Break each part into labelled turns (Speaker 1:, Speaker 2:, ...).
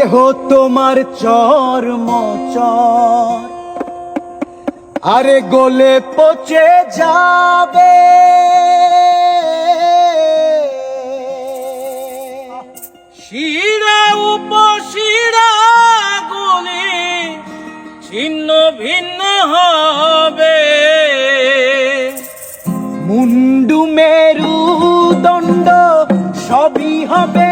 Speaker 1: দেহ তোমার চর্ম চর। আরে গোলে পচে যাবে।
Speaker 2: শিরা উপশিরা গুলি ছিন্ন ভিন্ন হবে।
Speaker 1: মুন্ডু মেরু দণ্ড সবই হবে।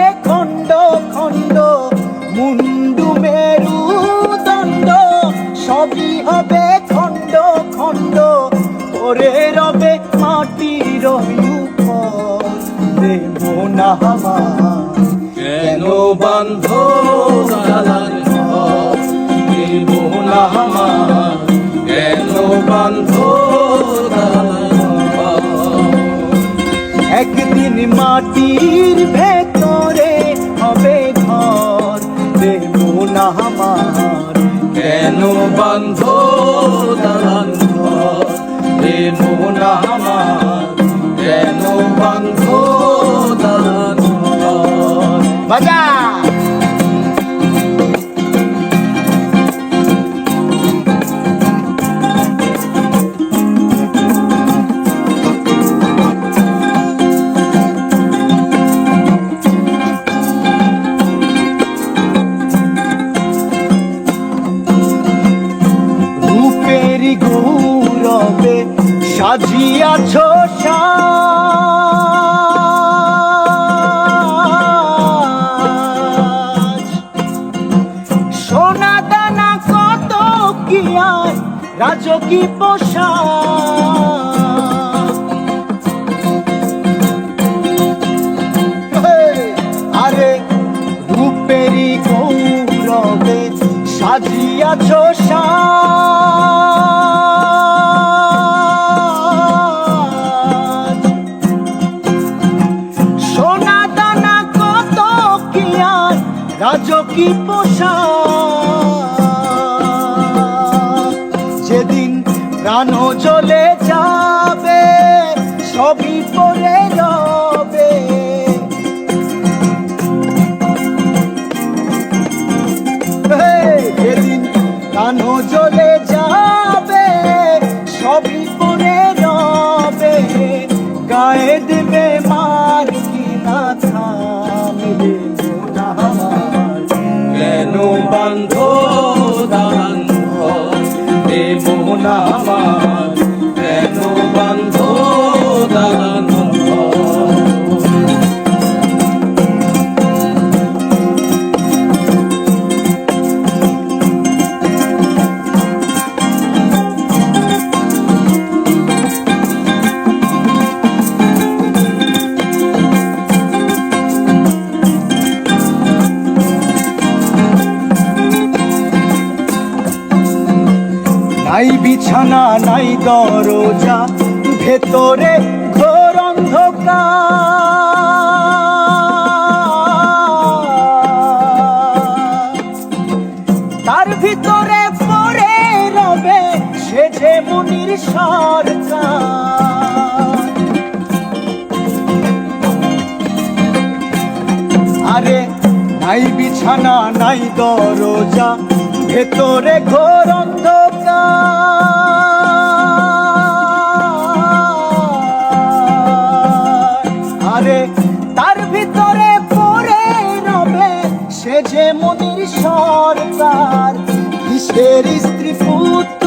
Speaker 2: কেন বান্ধ দালান ঘর? আমার কেন
Speaker 1: একদিন মাটির ভেতরে হবে ঘর, দেব না আমার
Speaker 2: কেন বান্ধ দালান ঘর? দেব না আমার
Speaker 1: সাজিয়াছ সোনা দানা কত কি আর রাজকী পোশাক। রাজকী পোষা যেদিন প্রাণ জ্বলে যাবে সবই পরে
Speaker 2: বান্ধ
Speaker 1: বিছানা নাই দরজা, ভেতরে ঘোর তার ভিতরে পড়ে রবে সে যে মুনির সরকার। আরে, নাই বিছানা, নাই দরজা, ভেতরে ঘোর অন্ধকার। আরে তার ভিতরে পড়ে রবে সে যে মনির সরকার কিসের স্ত্রী পুত্র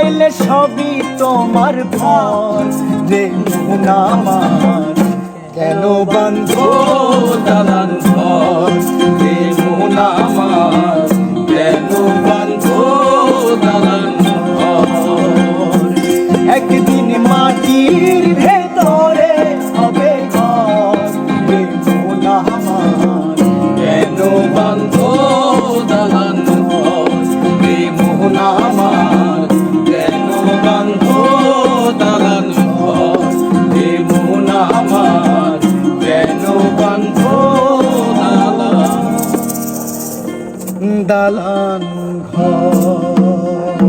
Speaker 1: ফুরাইলে সবই তোমার ভর। রে আমার কেন বন্ধ
Speaker 2: দালান ঘর?
Speaker 1: দালান ঘর